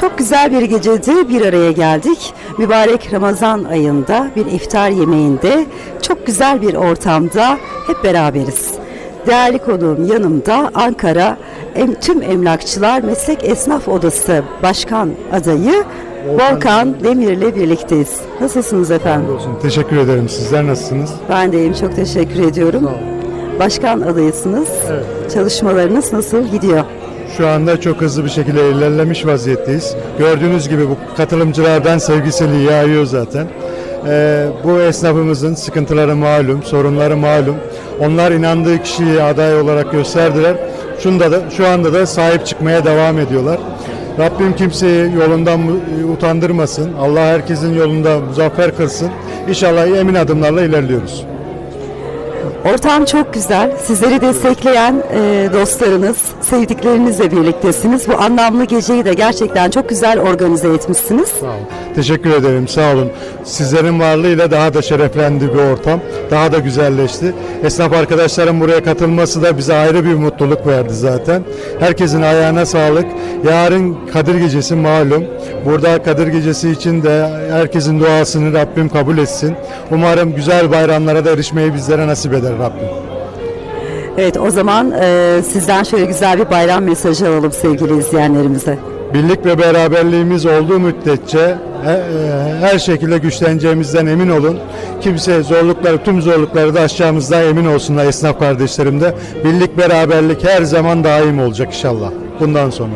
Çok güzel bir gecede bir araya geldik. Mübarek Ramazan ayında bir iftar yemeğinde çok güzel bir ortamda hep beraberiz. Değerli konuğum yanımda Ankara Tüm Emlakçılar Meslek Esnaf Odası Başkan adayı Volkan Demir'le birlikteyiz. Nasılsınız efendim? Olsun. Teşekkür ederim. Sizler nasılsınız? Ben de iyiyim. Çok teşekkür ediyorum. Başkan adayısınız. Çalışmalarınız nasıl gidiyor? Şu anda çok hızlı bir şekilde ilerlemiş vaziyetteyiz. Gördüğünüz gibi bu katılımcılardan sevgiseli yağıyor zaten. Ee, bu esnafımızın sıkıntıları malum, sorunları malum. Onlar inandığı kişiyi aday olarak gösterdiler. Şunda da şu anda da sahip çıkmaya devam ediyorlar. Rabbim kimseyi yolundan mu- utandırmasın. Allah herkesin yolunda muzaffer kılsın. İnşallah emin adımlarla ilerliyoruz. Ortam çok güzel. Sizleri destekleyen e, dostlarınız, sevdiklerinizle birliktesiniz. Bu anlamlı geceyi de gerçekten çok güzel organize etmişsiniz. Sağ olun. Teşekkür ederim. Sağ olun. Sizlerin varlığıyla daha da şereflendi bir ortam. Daha da güzelleşti. Esnaf arkadaşlarım buraya katılması da bize ayrı bir mutluluk verdi zaten. Herkesin ayağına sağlık. Yarın Kadir Gecesi malum. Burada Kadir Gecesi için de herkesin duasını Rabbim kabul etsin. Umarım güzel bayramlara da erişmeyi bizlere nasip eder Rabbim. Evet o zaman e, sizden şöyle güzel bir bayram mesajı alalım sevgili izleyenlerimize. Birlik ve beraberliğimiz olduğu müddetçe he- her şekilde güçleneceğimizden emin olun. Kimse zorlukları, tüm zorlukları da aşacağımızdan emin olsunlar esnaf kardeşlerim de. Birlik, beraberlik her zaman daim olacak inşallah. Bundan sonra.